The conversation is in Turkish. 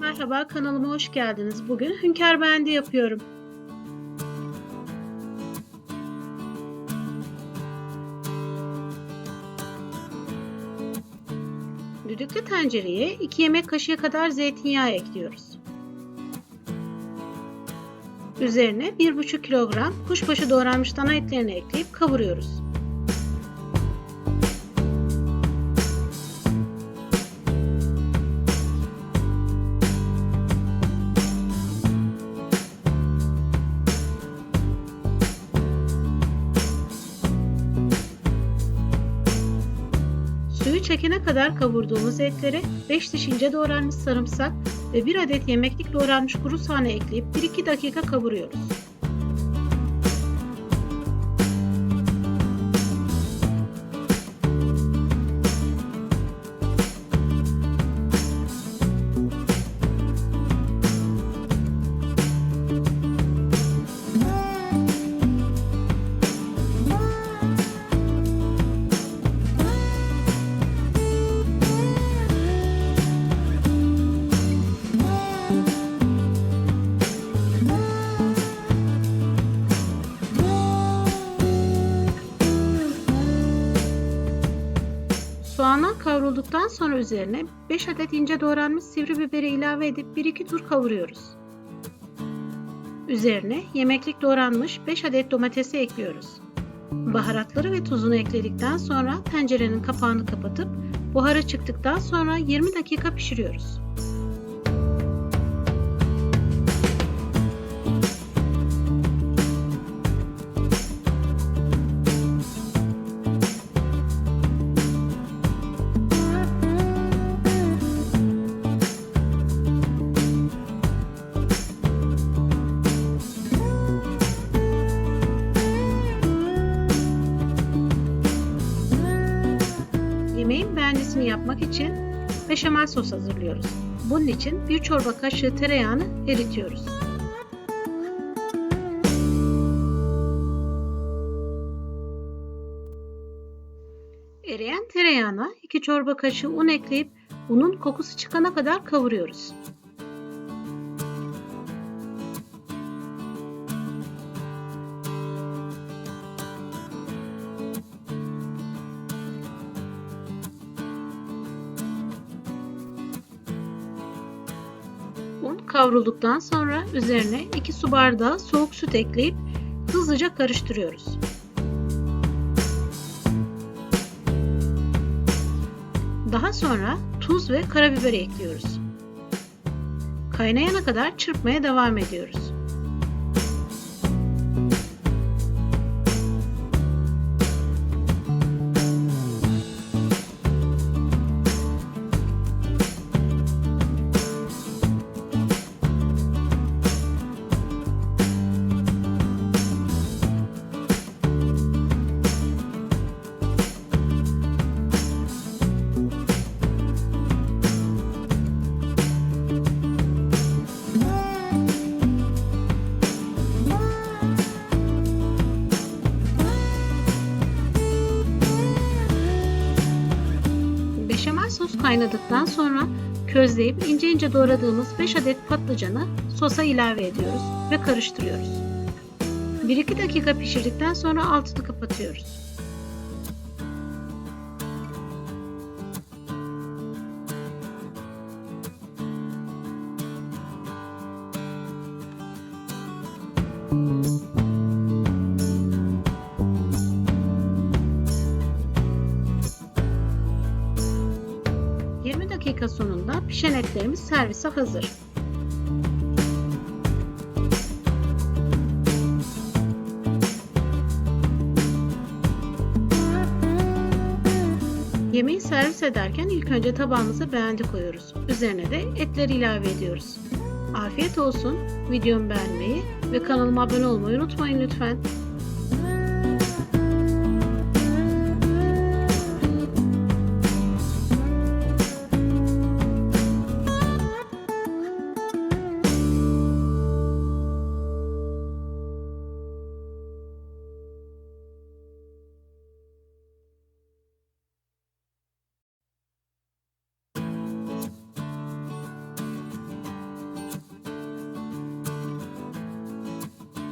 Merhaba kanalıma hoş geldiniz. Bugün hünkâr bendi yapıyorum. Düdüklü tencereye 2 yemek kaşığı kadar zeytinyağı ekliyoruz. Üzerine 1,5 kilogram kuşbaşı doğranmış dana etlerini ekleyip kavuruyoruz. Suyu çekene kadar kavurduğumuz etleri 5 diş ince doğranmış sarımsak ve 1 adet yemeklik doğranmış kuru soğanı ekleyip 1-2 dakika kavuruyoruz. Soğanlar kavrulduktan sonra üzerine 5 adet ince doğranmış sivri biberi ilave edip 1-2 tur kavuruyoruz. Üzerine yemeklik doğranmış 5 adet domatesi ekliyoruz. Baharatları ve tuzunu ekledikten sonra tencerenin kapağını kapatıp buharı çıktıktan sonra 20 dakika pişiriyoruz. Yemeğin beğendisini yapmak için beşamel sos hazırlıyoruz. Bunun için bir çorba kaşığı tereyağını eritiyoruz. Eriyen tereyağına 2 çorba kaşığı un ekleyip unun kokusu çıkana kadar kavuruyoruz. Kavrulduktan sonra üzerine 2 su bardağı soğuk süt ekleyip hızlıca karıştırıyoruz. Daha sonra tuz ve karabiber ekliyoruz. Kaynayana kadar çırpmaya devam ediyoruz. Beşamel sos kaynadıktan sonra közleyip ince ince doğradığımız 5 adet patlıcanı sosa ilave ediyoruz ve karıştırıyoruz. 1-2 dakika pişirdikten sonra altını kapatıyoruz. ...20 dakika sonunda pişen etlerimiz servise hazır. Yemeği servis ederken ilk önce tabağımıza beğendi koyuyoruz. Üzerine de etleri ilave ediyoruz. Afiyet olsun. Videomu beğenmeyi ve kanalıma abone olmayı unutmayın lütfen.